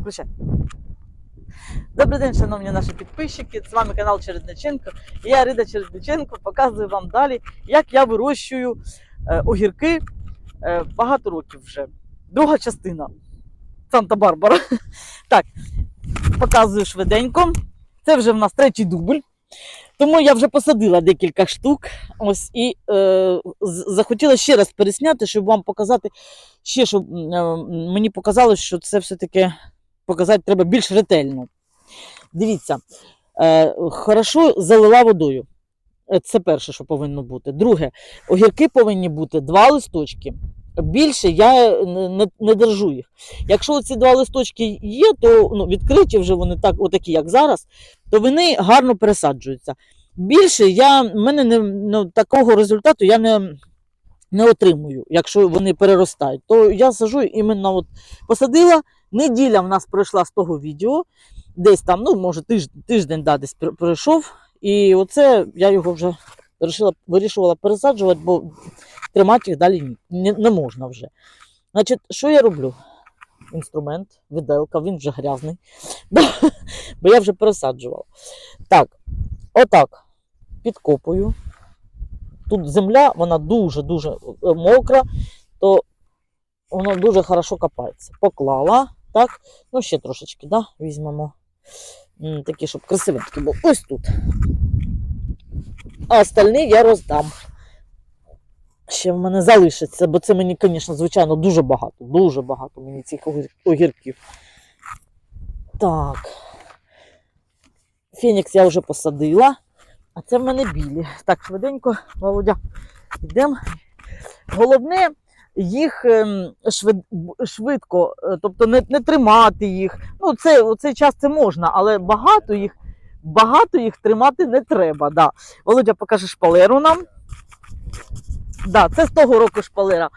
Включай. Добрий день, шановні наші підписчики. З вами канал Чередниченко. Я Рида Чередниченко показую вам далі, як я вирощую е, огірки е, багато років вже. Друга частина. Санта-Барбара. Так, показую швиденько. Це вже в нас третій дубль. Тому я вже посадила декілька штук. Ось і е, захотіла ще раз пересняти, щоб вам показати ще, щоб е, мені показалось, що це все-таки показати треба більш ретельно. Дивіться, е, хорошо залила водою. Е, Це перше, що повинно бути. Друге, огірки повинні бути два листочки. Більше я не, не, держу їх. Якщо ці два листочки є, то ну, відкриті вже вони так, отакі, як зараз, то вони гарно пересаджуються. Більше я, в мене не, ну, такого результату я не, не отримую, якщо вони переростають. То я сажу іменно от посадила. Неділя в нас пройшла з того відео, десь там, ну, може, тиждень, тиждень да, десь пройшов. І оце я його вже вирішила, вирішувала пересаджувати, бо тримати їх далі не, не можна вже. Значить, що я роблю? Інструмент, виделка, він вже грязний, бо, бо я вже пересаджувала. Так, отак, підкопую. Тут земля, вона дуже-дуже е, мокра, то воно дуже хорошо копається. Поклала, так, ну ще трошечки, да, візьмемо. Такі, щоб красивенькі були. Ось тут. А остальні я роздам. Ще в мене залишиться, бо це мені, звісно, звичайно, дуже багато. Дуже багато мені цих огірків. Так. Фенікс я вже посадила, а це в мене білі. Так, швиденько, Володя, йдемо. Головне їх ем, швид- швидко, е, тобто не, не тримати їх. Ну, це, у цей час це можна, але багато їх, багато їх тримати не треба. Да. Володя, покажи шпалеру нам. Да, це з того року шпалера.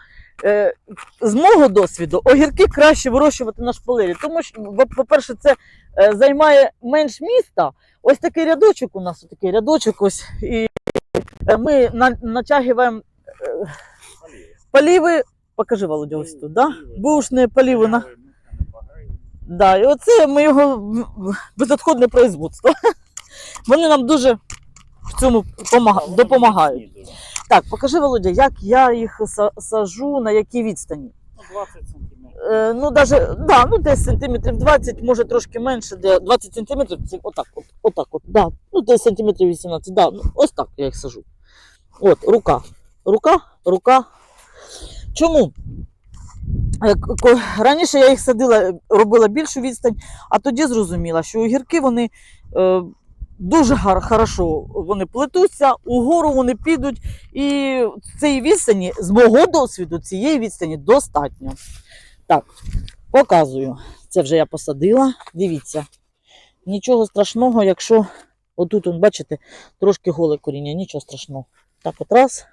Е, з мого досвіду, огірки краще вирощувати на шпалері, тому що, по-перше, це е, займає менш міста. Ось такий рядочок у нас, такий рядочок, ось, і е, ми на, натягуємо поліви. Покажи, Володя, ось тут, да? Бушні полівина. Да, і оце ми його безотходне производство. Вони нам дуже в цьому допомагають. Так, покажи, Володя, як я їх сажу, на якій відстані. Ну, 20 сантиметрів. Е, ну, даже, да, ну, десь сантиметрів 20, може трошки менше, де 20 сантиметрів, це отак, от, отак, от, да. Ну, десь сантиметрів 18, да, ну, ось так я їх сажу. От, рука, рука, рука. Чому? Е, Раніше я їх садила, робила більшу відстань, а тоді зрозуміла, що огірки вони е, дуже хорошо вони плетуться, угору вони підуть, і цієї відстані, з мого досвіду, цієї відстані достатньо. Так, показую. Це вже я посадила. Дивіться. Нічого страшного, якщо отут, бачите, трошки голе коріння, нічого страшного. Так, от раз.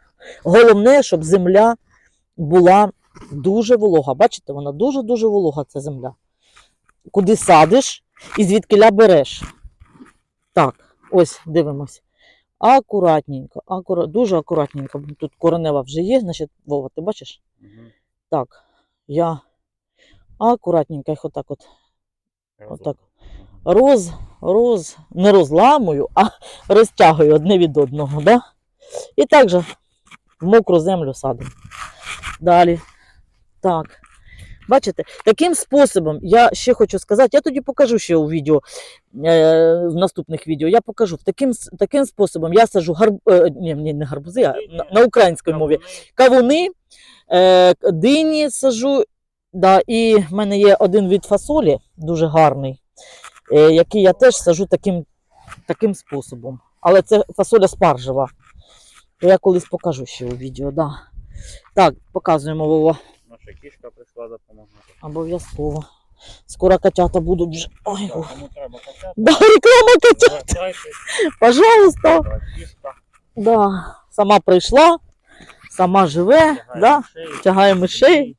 Головне, щоб земля була дуже волога. Бачите, вона дуже-дуже волога, ця земля. Куди садиш і звідкиля береш. Так, ось дивимось. Акуратненько, акура... дуже акуратненько. Тут коренева вже є, значить, Вова, ти бачиш? Мгм. Так, я акуратненько їх отак от, отак роз, роз, не розламую, а розтягую одне від одного. Да? І так же в мокру землю садимо. Далі. Так. Бачите, таким способом я ще хочу сказати, я тоді покажу ще у відео, е, в наступних відео, я покажу. Таким, таким способом я сажу гарб... е, ні, ні, не гарбузи, а на, на українській мові кавуни, е, дині сажу. Да, і в мене є один від фасолі, дуже гарний, е, який я теж сажу таким, таким способом. Але це фасоля спаржева. Я колись покажу ще у відео. Да. Так, показуємо Вова. Наша кішка прийшла допомагати. Обов'язково. Скоро котята будуть вже. Ой, Так, кому треба котята, Да, реклама котят, Звертайтесь, пожалуйста. кішка, Да. Сама прийшла, сама живе, тягає да. мишей. тягає мишей.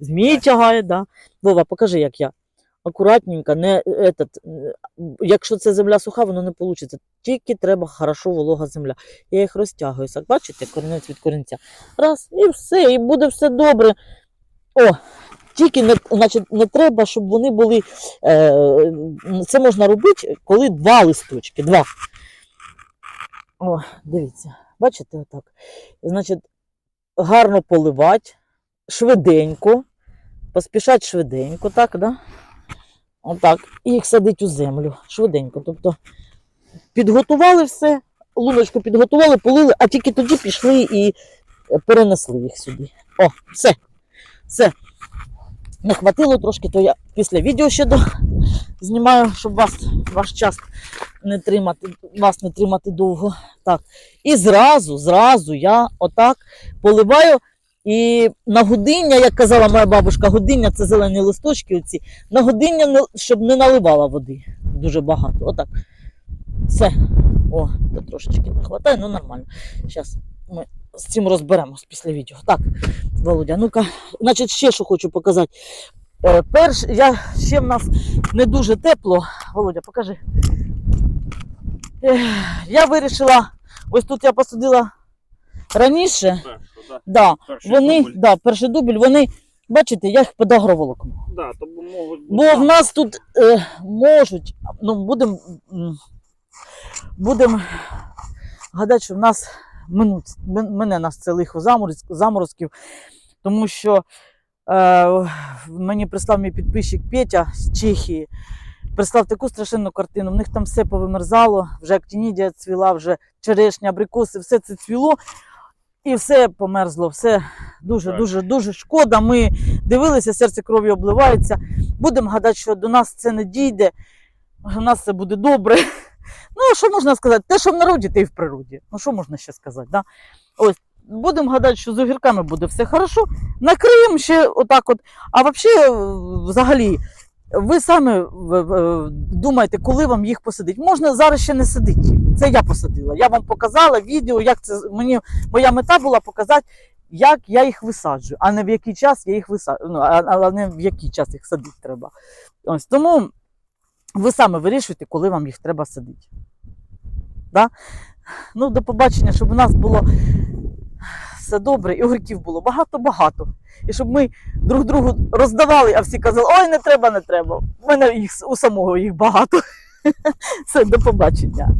Змій тягає, да. Вова, покажи, як я. Акуратненько, не этот, е, якщо це земля суха, воно не вийде. Тільки треба хорошо волога земля. Я їх розтягую. Так, бачите, корінець від корінця. Раз, і все, і буде все добре. О, Тільки не, значить, не треба, щоб вони були. Е, це можна робити, коли два листочки. Два. О, дивіться, бачите, отак. Значить, гарно поливати, швиденько, поспішати швиденько, так, да? Отак. І їх садить у землю швиденько. Тобто підготували все, луночку підготували, полили, а тільки тоді пішли і перенесли їх сюди. О, все. Все. Не хватило трошки, то я після відео ще до... знімаю, щоб вас ваш час не тримати, вас не тримати довго. Так. І зразу, зразу я отак поливаю. І на годиння, як казала моя бабушка, годиння це зелені листочки, оці, на годиння, щоб не наливала води дуже багато. Отак. Все. О, то трошечки не вистачає, ну нормально. Зараз ми з цим розберемось після відео. Так, Володя, ну-ка, значить, ще що хочу показати. Е, перш, я ще в нас не дуже тепло. Володя, покажи. Ех, я вирішила, ось тут я посадила раніше. Першу, да. Перший вони, дубль. да, перший дубль, вони, бачите, я їх подагроволокну. Да, то б можуть Бо в нас тут е, можуть, ну, будемо будем гадати, що в нас минуть, мен- мене нас це лихо замороз- заморозків, тому що е, мені прислав мій підписчик Петя з Чехії. Прислав таку страшенну картину. В них там все повимерзало, вже актинідія цвіла, вже черешня, абрикоси, все це цвіло. І все померзло, все дуже, Так. дуже, дуже шкода. Ми дивилися, серце кров'ю обливається. Будемо гадати, що до нас це не дійде, у нас все буде добре. Ну, що можна сказати? Те, що в народі, те й в природі. Ну, що можна ще сказати? Да? Ось, будемо гадати, що з огірками буде все хорошо. Накриємо ще отак от. А взагалі, взагалі, ви самі думаєте, коли вам їх посадити. Можна зараз ще не садити. їх. Це я посадила. Я вам показала відео, як це мені моя мета була показати, як я їх висаджую, а не в який час я їх висаджую. Ну, а, а не в який час їх садити треба. Ось тому ви саме вирішуєте, коли вам їх треба садити. Да? Ну, до побачення, щоб у нас було все добре, і огірків було багато-багато. І щоб ми друг другу роздавали, а всі казали, ой, не треба, не треба. У мене їх у самого їх багато. Все, до побачення.